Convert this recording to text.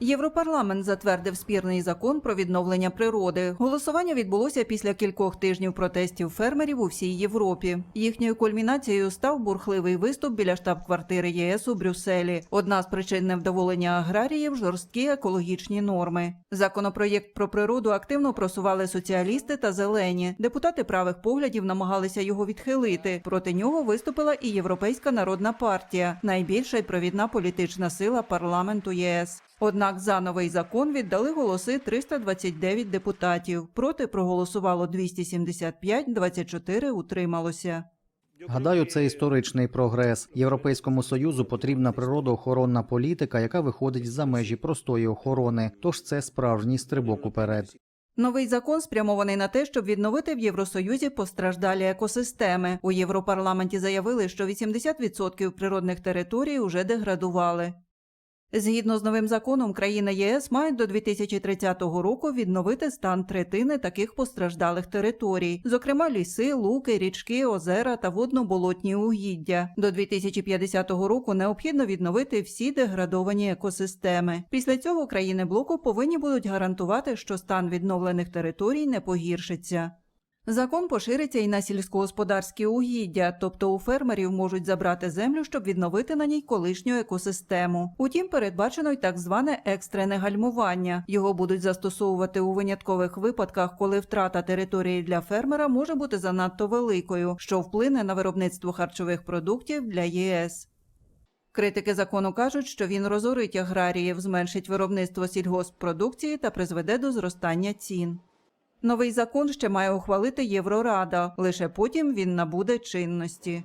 Європарламент затвердив спірний закон про відновлення природи. Голосування відбулося після кількох тижнів протестів фермерів у всій Європі. Їхньою кульмінацією став бурхливий виступ біля штаб-квартири ЄС у Брюсселі. Одна з причин невдоволення аграріїв жорсткі екологічні норми. Законопроєкт про природу активно просували соціалісти та зелені. Депутати правих поглядів намагалися його відхилити. Проти нього виступила і Європейська народна партія, найбільша й провідна політична сила парламенту ЄС. Однак за новий закон віддали голоси 329 депутатів. Проти проголосувало 275, 24 утрималося. Гадаю, це історичний прогрес. Європейському союзу потрібна природоохоронна політика, яка виходить за межі простої охорони. Тож це справжній стрибок уперед. Новий закон спрямований на те, щоб відновити в Євросоюзі постраждалі екосистеми. У Європарламенті заявили, що 80% природних територій уже деградували. Згідно з новим законом, країни ЄС мають до 2030 року відновити стан третини таких постраждалих територій, зокрема ліси, луки, річки, озера та водно-болотні угіддя. До 2050 року необхідно відновити всі деградовані екосистеми. Після цього країни блоку повинні будуть гарантувати, що стан відновлених територій не погіршиться. Закон пошириться і на сільськогосподарські угіддя, тобто у фермерів можуть забрати землю, щоб відновити на ній колишню екосистему. Утім, передбачено й так зване екстрене гальмування. Його будуть застосовувати у виняткових випадках, коли втрата території для фермера може бути занадто великою, що вплине на виробництво харчових продуктів для ЄС. Критики закону кажуть, що він розорить аграріїв, зменшить виробництво сільгосппродукції та призведе до зростання цін. Новий закон ще має ухвалити Єврорада, лише потім він набуде чинності.